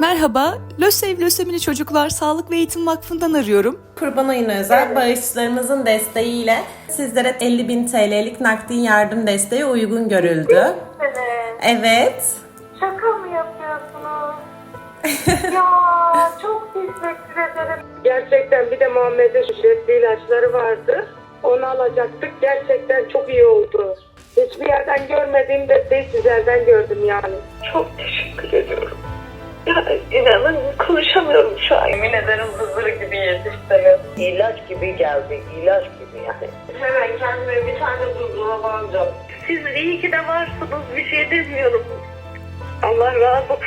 Merhaba, LÖSEV Lösemili Çocuklar Sağlık ve Eğitim Vakfı'ndan arıyorum. Kurban ayına özel bağışçılarımızın desteğiyle sizlere 50 bin TL'lik nakdi yardım desteği uygun görüldü. Evet. Evet. Şaka mı yapıyorsunuz? ya çok teşekkür ederim. Gerçekten bir de Muhammed'in ücretli ilaçları vardı. Onu alacaktık. Gerçekten çok iyi oldu. Hiçbir yerden görmediğim desteği sizlerden gördüm yani. Çok teşekkür ediyorum. Ya inanın konuşamıyorum şu an. Yemin ederim huzur gibi yetiştiniz. İlaç gibi geldi, ilaç gibi yani. Hemen kendime bir tane buzdolabı alacağım. Siz iyi ki de varsınız. Bir şey demiyorum. Allah razı olsun.